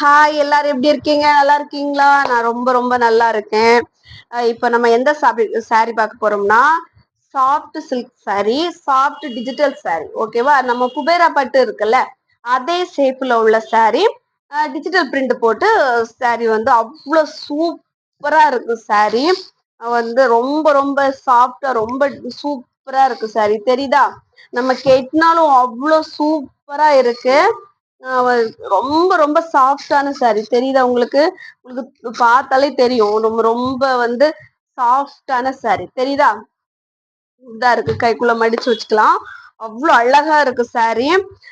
Hi எல்லாரும் எப்படி இருக்கீங்க? நல்லா இருக்கீங்களா? நான் ரொம்ப ரொம்ப நல்லா இருக்கேன். இப்போ நம்ம எந்த சாரி சாரி பார்க்க போறோம்னா soft silk sari soft digital sari ஓகேவா நம்ம குபேரா பட்டு இருக்குல்ல அதே ஷேப்ல உள்ள சாரி டிஜிட்டல் பிரிண்ட் போட்டு சாரி வந்து அவ்வளோ சூப்பரா இருக்கு சாரி வந்து ரொம்ப ரொம்ப சாஃப்டா ரொம்ப சூப்பரா இருக்கு சாரி தெரியுதா? நம்ம கெட்டினாலும் அவ்வளோ சூப்பரா இருக்கு. ரொம்ப ரொம்ப சாஃப்டான சாரி தெரியுதா உங்களுக்கு? உங்களுக்கு பார்த்தாலே தெரியும். ரொம்ப ரொம்ப வந்து சாஃப்டான சாரி தெரியுதா? இதா இருக்கு. கைக்குள்ள மடிச்சு வச்சுக்கலாம். அவ்வளோ அழகா இருக்கு சாரி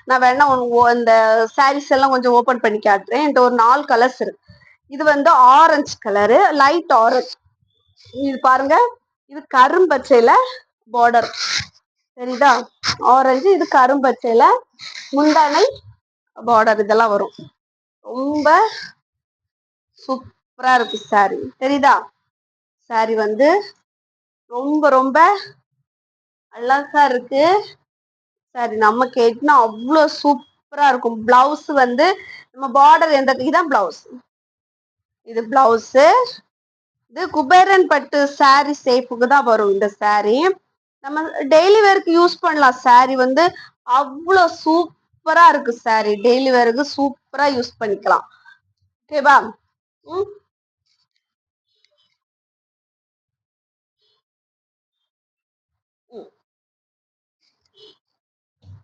நான் வேணா அந்த சாரீஸ் எல்லாம் கொஞ்சம் ஓபன் பண்ணி காட்டுறேன். என்கிட்ட ஒரு நாலு கலர்ஸ் இருக்கு. இது வந்து ஆரஞ்சு கலரு லைட் ஆரஞ்சு இது பாருங்க. இது கரும்பச்சையில பார்டர் சரிதா ஆரஞ்சு இது கரும்பச்சையில முந்தானை பார்டர் இதெல்லாம் வரும். ரொம்ப சூப்பரா இருக்கு சாரி தெரியுதா? சாரி வந்து ரொம்ப ரொம்ப அழகா இருக்கு. சாரி நம்ம கேட்டினா அவ்வளோ சூப்பரா இருக்கும். பிளவுஸ் வந்து நம்ம பார்டர் எந்த இதுதான் பிளவுஸ் இது பிளவுஸ் இது குபேரன் பட்டு சாரி சேஃபுக்கு தான் வரும் இந்த சாரி நம்ம டெய்லி வேருக்கு யூஸ் பண்ணலாம். சாரி வந்து அவ்வளோ சூப் சூப்பரா இருக்கு சாரி டெய்லி வேருக்கு சூப்பரா யூஸ் பண்ணிக்கலாம். ஓகேவா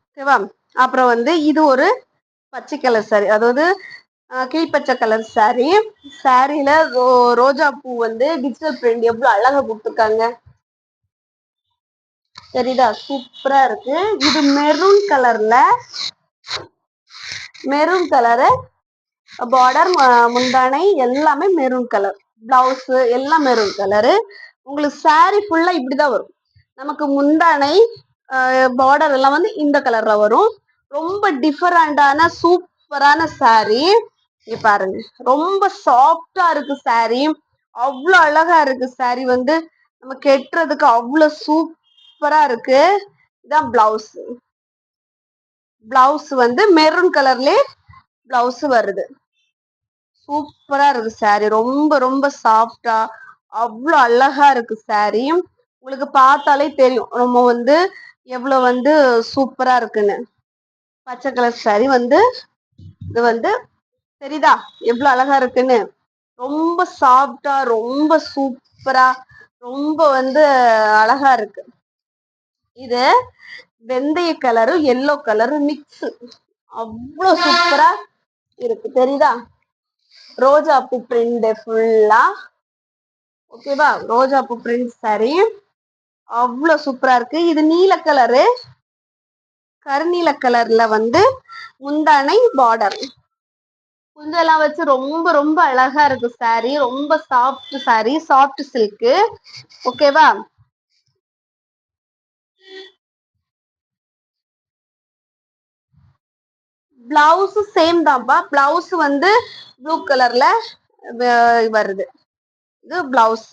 ஓகேவா அப்புறம் வந்து இது ஒரு பச்சை கலர் சாரி அதாவது கீழ்பச்சை கலர் சாரி சாரியில ரோ ரோஜா பூ வந்து டிஜிட்டல் பிரிண்ட் எவ்வளவு அழகா கொடுத்துருக்காங்க. சரிதா சூப்பரா இருக்கு. இது மெரூன் கலர்ல மெரூன் கலரு பார்டர் முந்தானை எல்லாமே மெரூன் கலர் பிளவுஸு எல்லாம் மெரூன் கலரு உங்களுக்கு சாரீ ஃபுல்லாக இப்படி இப்படிதான் வரும். நமக்கு முந்தானை பார்டர் எல்லாம் வந்து இந்த கலரில் வரும். ரொம்ப டிஃபரண்டான சூப்பரான சாரீ நீ பாருங்க. ரொம்ப சாஃப்டா இருக்கு சாரீ அவ்வளோ அழகா இருக்கு சாரீ வந்து. நம்ம கெட்டுறதுக்கு அவ்வளோ சூப்பரா இருக்கு. இதான் பிளவுஸ் பிளவுஸ் வந்து மெரூன் கலர்லயே பிளவுஸ் வருது. சூப்பரா இருக்கு சாரி ரொம்ப ரொம்ப சாஃப்டா அவ்வளோ அழகா இருக்கு சாரி உங்களுக்கு பார்த்தாலே தெரியும் ரொம்ப வந்து எவ்வளோ வந்து சூப்பரா இருக்குன்னு. பச்சை கலர் சாரி வந்து இது வந்து தெரியுதா? எவ்வளோ அழகா இருக்குன்னு. ரொம்ப சாஃப்டா ரொம்ப சூப்பரா ரொம்ப வந்து அழகா இருக்கு. இது வெந்தய கலரும் எல்லோ கலரும் மிக்ஸ் அவ்வளோ சூப்பரா இருக்கு. தெரியுதா? ரோஜா பூ பிரிண்ட் ஃபுல்லா ஓகேவா ரோஜா பூ பிரிண்ட் சாரி. அவ்வளோ சூப்பரா இருக்கு. இது நீல கலரு கருநீல கலர்ல வந்து முந்தானை பார்டர் குந்தெல்லாம் வச்சு ரொம்ப ரொம்ப அழகா இருக்கு சாரி ரொம்ப சாஃப்ட் சாரி சாஃப்ட் சில்க்கு ஓகேவா பிளவுஸ் சேம் தான்ப்பா. பிளவுஸ் வந்து ப்ளூ கலர்ல வருது. இது பிளவுஸ்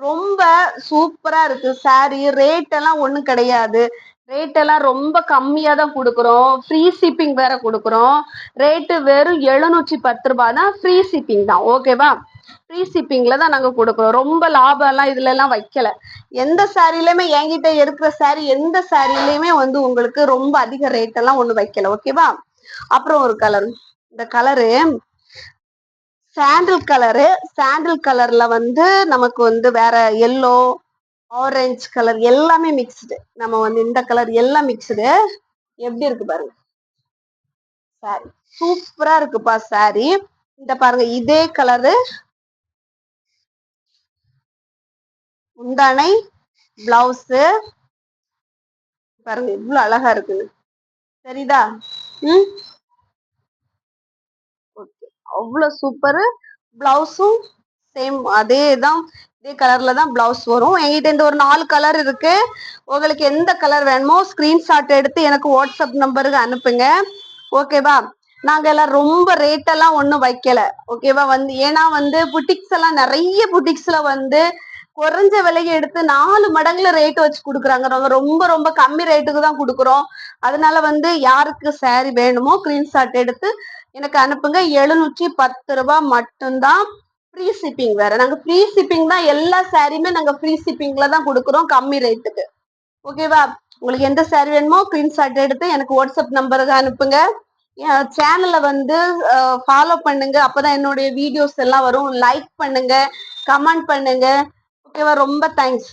ரொம்ப சூப்பரா இருக்கு சாரி ரேட் எல்லாம் ஒண்ணும் கிடையாது. ரேட் எல்லாம் ரொம்ப கம்மியா தான் கொடுக்குறோம். ஃப்ரீ ஷிப்பிங் வேற கொடுக்குறோம். ரேட்டு வெறும் எழுநூற்றி பத்து ரூபாய் தான் ஃப்ரீ ஷிப்பிங் தான் ஓகேவா ஃப்ரீ ஷிப்பிங்ல தான் நாங்க கொடுக்குறோம். ரொம்ப லாபம் எல்லாம் இதுல எல்லாம் வைக்கல. எந்த சாரிலயுமே என்கிட்ட இருக்கிற சாரி எந்த சாரிலயுமே வந்து உங்களுக்கு ரொம்ப அதிக ரேட் எல்லாம் ஒண்ணு வைக்கல ஓகேவா அப்புறம் ஒரு கலர் இந்த கலரு சாண்டில் கலரு சாண்டில் கலர்ல வந்து நமக்கு வந்து வேற எல்லோ ஆரஞ்சு கலர் எல்லாமே மிக்ஸ்டு நம்ம வந்து இந்த கலர் எல்லாம் மிக்ஸ்டு எப்படி இருக்கு பாருங்க? சாரி. சூப்பரா இருக்குப்பா சாரி. இந்த பாருங்க இதே கலரு முந்தானை பிளவுஸ். பாருங்க இவ்வளவு அழகா இருக்குன்னு. சரிதா ம்? ஓகே. அவ்வளவு சூப்பரு. பிளவுஸும் சேம் அதே தான் இதே கலர்ல தான் பிளவுஸ் வரும். என்கிட்ட இந்த ஒரு நாலு கலர் இருக்கு. உங்களுக்கு எந்த கலர் வேணுமோ ஸ்கிரீன்ஷாட் எடுத்து எனக்கு வாட்ஸ்அப் நம்பருக்கு அனுப்புங்க. ஓகேவா? நாங்க எல்லாம் ரொம்ப ரேட்டெல்லாம் ஒன்றும் வைக்கல. ஓகேவா? வந்து ஏன்னா வந்து புட்டிக்ஸ் எல்லாம் நிறைய புட்டிக்ஸ்ல வந்து குறைஞ்ச விலையை எடுத்து நாலு மடங்குல ரேட் வச்சு கொடுக்குறாங்க. நாங்க ரொம்ப ரொம்ப கம்மி ரேட்டுக்கு தான் கொடுக்குறோம். அதனால வந்து யாருக்கு சாரி வேணுமோ ஸ்கிரீன்ஷாட் எடுத்து எனக்கு அனுப்புங்க. எழுநூற்றி பத்து ரூபாய் மட்டும்தான் ஃப்ரீ ஷிப்பிங் வேற. நாங்க ஃப்ரீ ஷிப்பிங் தான் எல்லா சாரியுமே நாங்க ஃப்ரீ ஷிப்பிங்ல தான் கொடுக்குறோம் கம்மி ரேட்டுக்கு ஓகேவா உங்களுக்கு எந்த சாரி வேணுமோ ஸ்கிரீன்ஷாட் எடுத்து எனக்கு வாட்ஸ்அப் நம்பருக்கு அனுப்புங்க. சேனலை வந்து ஃபாலோ பண்ணுங்க. அப்பதான் என்னுடைய வீடியோஸ் எல்லாம் வரும். லைக் பண்ணுங்க கமெண்ட் பண்ணுங்க. ஓகேவா? ரொம்ப தேங்க்ஸ்